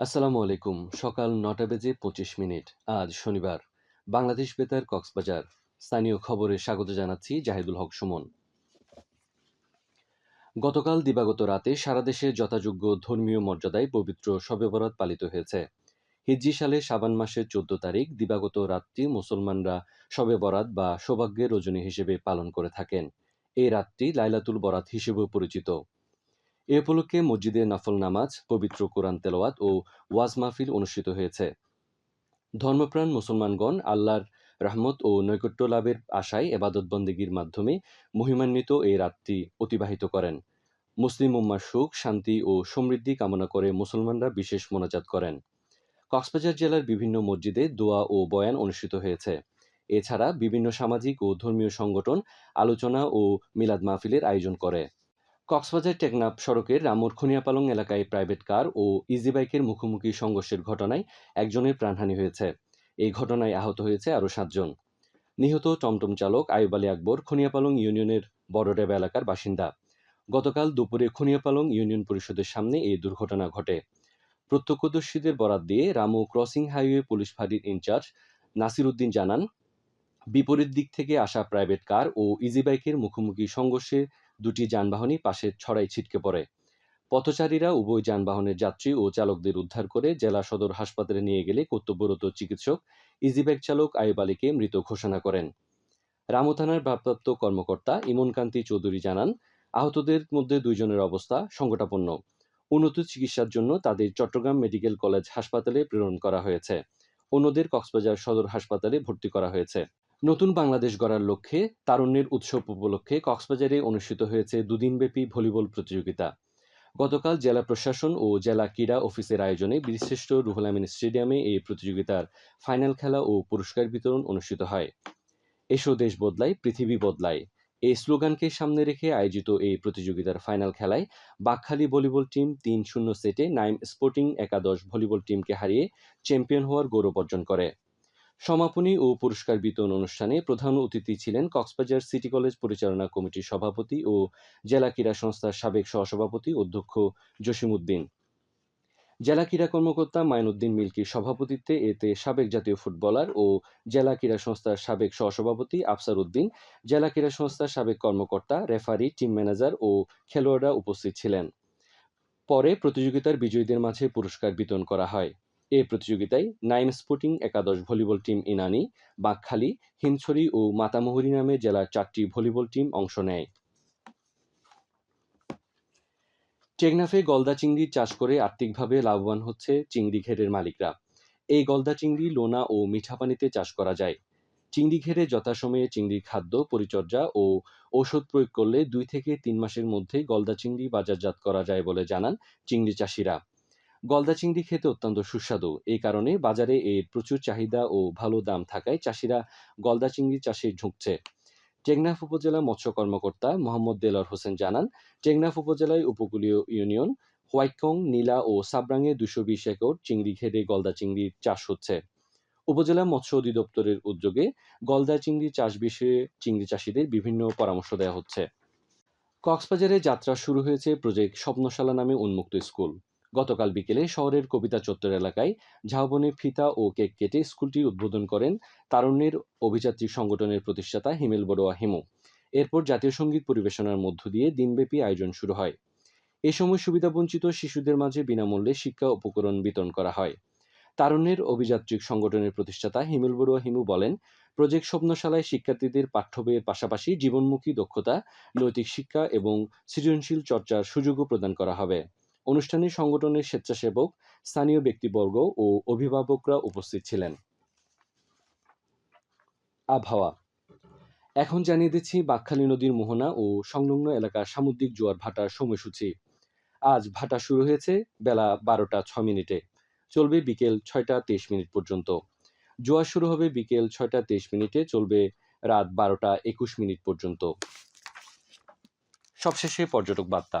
আসসালামু আলাইকুম। সকাল নটা বেজে পঁচিশ মিনিট। আজ শনিবার। বাংলাদেশ বেতার কক্সবাজার। স্থানীয় খবরে স্বাগত জানাচ্ছি জাহিদুল হক সুমন। গতকাল দিবাগত রাতে সারা দেশে যথাযোগ্য ধর্মীয় মর্যাদায় পবিত্র শবে বরাত পালিত হয়েছে। হিজ্জি সালে সাবান মাসের চোদ্দ তারিখ দিবাগত রাতটি মুসলমানরা শবে বরাত বা সৌভাগ্যের রজনী হিসেবে পালন করে থাকেন। এই রাতটি লাইলাতুল বরাত হিসেবেও পরিচিত। এ উপলক্ষে মসজিদে নাফল নামাজ, পবিত্র কোরআন তেলাওয়াত ও ওয়াজ মাহফিল অনুষ্ঠিত হয়েছে। ধর্মপ্রাণ মুসলমানগণ আল্লাহর রহমত ও নৈকট্য লাভের আশায় এবাদত বন্দেগীর মাধ্যমে মহিমান্বিত এই রাতটি অতিবাহিত করেন। মুসলিম উম্মার সুখ, শান্তি ও সমৃদ্ধি কামনা করে মুসলমানরা বিশেষ মোনাজাত করেন। কক্সবাজার জেলার বিভিন্ন মসজিদে দোয়া ও বয়ান অনুষ্ঠিত হয়েছে। এছাড়া বিভিন্ন সামাজিক ও ধর্মীয় সংগঠন আলোচনা ও মিলাদ মাহফিলের আয়োজন করে। কক্সবাজার টেকনাফ সড়কের রামুর খুনিয়াপালং এলাকায় প্রাইভেট কার ও ইজি বাইকের মুখোমুখি সংঘর্ষের ঘটনায় একজনের প্রাণহানি হয়েছে। এই ঘটনায় আহত হয়েছে আরও সাতজন। নিহত টমটম চালক আয়ুব আলী আকবর খুনিয়াপালং ইউনিয়নের বড়ডেবা এলাকার বাসিন্দা। গতকাল দুপুরে খুনিয়াপালং ইউনিয়ন পরিষদের সামনে এই দুর্ঘটনা ঘটে। প্রত্যক্ষদর্শীদের বরাত দিয়ে রামু ক্রসিং হাইওয়ে পুলিশ ফাঁড়ির ইনচার্জ নাসির উদ্দিন জানান, বিপরীত দিক থেকে আসা প্রাইভেট কার ও ইজি বাইকের মুখোমুখি সংঘর্ষে দুটি যানবাহনই পাশে ছড়াই ছিটকে পড়ে। পথচারীরা উভয় যানবাহনের যাত্রী ও চালকদের উদ্ধার করে জেলা সদর হাসপাতালে নিয়ে গেলে কর্তব্যরত চিকিৎসক, ইজিব্যাগ চালক আয়ুব আলীকে মৃত ঘোষণা করেন। রামু থানার ভারপ্রাপ্ত কর্মকর্তা ইমনকান্তি চৌধুরী জানান, আহতদের মধ্যে দুইজনের অবস্থা সংকটাপন্ন। উন্নত চিকিৎসার জন্য তাদের চট্টগ্রাম মেডিকেল কলেজ হাসপাতালে প্রেরণ করা হয়েছে। অন্যদের কক্সবাজার সদর হাসপাতালে ভর্তি করা হয়েছে। নতুন বাংলাদেশ গড়ার লক্ষ্যে তারুণ্যের উৎসব উপলক্ষে কক্সবাজারে অনুষ্ঠিত হয়েছে দুদিনব্যাপী ভলিবল প্রতিযোগিতা। গতকাল জেলা প্রশাসন ও জেলা ক্রীড়া অফিসের আয়োজনে বীরশ্রেষ্ঠ রুহুল আমিন স্টেডিয়ামে এই প্রতিযোগিতার ফাইনাল খেলা ও পুরস্কার বিতরণ অনুষ্ঠিত হয়। এসো দেশ বদলায়, পৃথিবী বদলায়। এই স্লোগানকে সামনে রেখে আয়োজিত এই প্রতিযোগিতার ফাইনাল খেলায় বাকখালী ভলিবল টিম তিন শূন্য সেটে নাইম স্পোর্টিং একাদশ ভলিবল টিমকে হারিয়ে চ্যাম্পিয়ন হওয়ার গৌরব অর্জন করে। সমাপনী ও পুরস্কার বিতরণ অনুষ্ঠানে প্রধান অতিথি ছিলেন কক্সবাজার সিটি কলেজ পরিচালনা কমিটির সভাপতি ও জেলা ক্রীড়া সংস্থার সাবেক সহসভাপতি অধ্যক্ষ জসিমউদ্দিন। জেলা ক্রীড়া কর্মকর্তা মাইনুদ্দিন মিল্কির সভাপতিত্বে এতে সাবেক জাতীয় ফুটবলার ও জেলা ক্রীড়া সংস্থার সাবেক সহসভাপতি আফসার উদ্দিন, জেলা ক্রীড়া সংস্থার সাবেক কর্মকর্তা, রেফারি, টিম ম্যানেজার ও খেলোয়াড়রা উপস্থিত ছিলেন। পরে প্রতিযোগিতার বিজয়ীদের মাঝে পুরস্কার বিতরণ করা হয়। এ প্রতিযোগিতায় নাইম স্পোর্টিং একাদশ ভলিবল টিম ইনানি, বাঁকখালী হিমছড়ি ও মাতামুহুরী নামে জেলার চারটি ভলিবল টিম অংশ নেয়। টেকনাফে গলদা চিংড়ি চাষ করে আর্থিকভাবে লাভবান হচ্ছে চিংড়ি ঘেরের মালিকরা। এই গলদা চিংড়ি, লোনা ও মিঠা পানিতে চাষ করা যায়। চিংড়ি ঘেরে যথাসময়ে চিংড়ির খাদ্য, পরিচর্যা ও ঔষধ প্রয়োগ করলে দুই থেকে তিন মাসের মধ্যে গলদা চিংড়ি বাজারজাত করা যায় বলে জানান চিংড়ি চাষিরা। গলদা চিংড়ি খেতে অত্যন্ত সুস্বাদু। এই কারণে বাজারে এর প্রচুর চাহিদা ও ভালো দাম থাকায় চাষিরা গলদা চিংড়ি চাষে ঝুঁকছে। টেকনাফ উপজেলা মৎস্য কর্মকর্তা মোহাম্মদ দেলর হোসেন জানান, টেকনাফ উপজেলায় উপকূলীয় ইউনিয়ন হোয়াইকং, নীলা ও সাবরাঙে দুশো বিশ একর চিংড়ি ঘেরে গলদা চিংড়ির চাষ হচ্ছে। উপজেলা মৎস্য অধিদপ্তরের উদ্যোগে গলদা চিংড়ি চাষ বিষয়ে চিংড়ি চাষিদের বিভিন্ন পরামর্শ দেওয়া হচ্ছে। কক্সবাজারে যাত্রা শুরু হয়েছে প্রজেক্ট স্বপ্নশালা নামে উন্মুক্ত স্কুল। গতকাল বিকেলে শহরের কবিতা চত্বর এলাকায় ঝাউবনে ফিতা ও কেক কেটে স্কুলটির উদ্বোধন করেন তারুণ্যের অভিযাত্রী সংগঠনের প্রতিষ্ঠাতা হিমেল বড়ুয়া হিমু। এরপর জাতীয় সংগীত পরিবেশনার মধ্য দিয়ে দিনব্যাপী আয়োজন শুরু হয়। এ সময় সুবিধাবঞ্চিত শিশুদের মাঝে বিনামূল্যে শিক্ষা উপকরণ বিতরণ করা হয়। তারুণ্যের অভিযাত্রিক সংগঠনের প্রতিষ্ঠাতা হিমেল বড়ুয়া হিমু বলেন, প্রজেক্ট স্বপ্নশালায় শিক্ষার্থীদের পাঠ্য বইয়ের পাশাপাশি জীবনমুখী দক্ষতা, নৈতিক শিক্ষা এবং সৃজনশীল চর্চার সুযোগও প্রদান করা হবে। অনুষ্ঠানে সংগঠনের স্বেচ্ছাসেবক, স্থানীয় ব্যক্তিবর্গ ও অভিভাবকরা উপস্থিত ছিলেন। আবহাওয়া। এখন জানিয়ে দিচ্ছি বাকখালী নদীর মোহনা ও সংলগ্ন এলাকার সামুদ্রিক জোয়ার ভাটার সময়সূচি। আজ ভাটা শুরু হয়েছে বেলা বারোটা ছ মিনিটে। চলবে বিকেল ছয়টা তেইশ মিনিট পর্যন্ত। জোয়ার শুরু হবে বিকেল ছয়টা তেইশ মিনিটে, চলবে রাত বারোটা একুশ মিনিট পর্যন্ত। সবশেষে পর্যটক বার্তা।